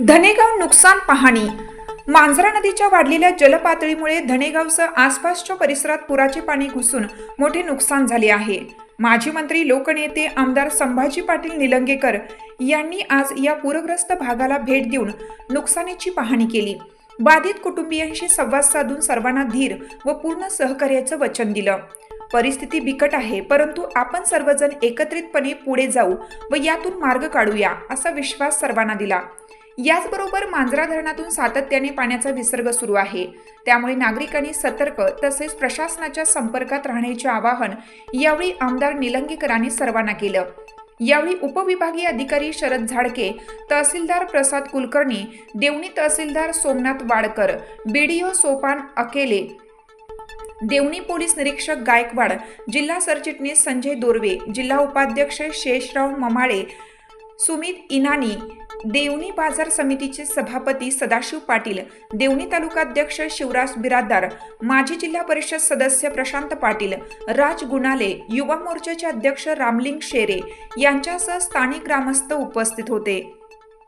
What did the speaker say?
धनेगाव नुकसान पाहणी. मांजरा नदीच्या वाढलेल्या जलपातळीमुळे धनेगावसह आसपासच्या परिसरात पुराचे पाणी घुसून मोठे नुकसान झाले आहे. माजी मंत्री लोकनेते आमदार संभाजी पाटील निलंगेकर यांनी आज या पूरग्रस्त भागाला भेट देऊन नुकसानीची पाहणी केली. बाधित कुटुंबियांशी संवाद साधून सर्वांना धीर व पूर्ण सहकार्याचं वचन दिलं. परिस्थिती बिकट आहे परंतु आपण सर्वजण एकत्रितपणे पुढे जाऊ व यातून मार्ग काढूया असा विश्वास सर्वांना दिला. याचबरोबर मांजरा धरणातून सातत्याने पाण्याचा विसर्ग सुरू आहे. त्यामुळे नागरिकांनी सतर्क तसेच प्रशासनाच्या संपर्कात राहण्याचे आवाहन यावेळी आमदार निलंगेकरांनी सर्वांना केलं. यावेळी उपविभागीय अधिकारी शरद झाडके तहसीलदार प्रसाद कुलकर्णी देवणी तहसीलदार सोमनाथ वाडकर बीडीओ सोपान अकेले देवणी पोलीस निरीक्षक गायकवाड जिल्हा सरचिटणीस संजय दोर्वे जिल्हा उपाध्यक्ष शेषराव ममाळे सुमित इनानी देवणी बाजार समितीचे सभापती सदाशिव पाटील देवणी तालुकाध्यक्ष शिवराज बिरादार माजी जिल्हा परिषद सदस्य प्रशांत पाटील राज गुणाले युवा मोर्चाचे अध्यक्ष रामलिंग शेरे यांच्यासह स्थानिक ग्रामस्थ उपस्थित होते.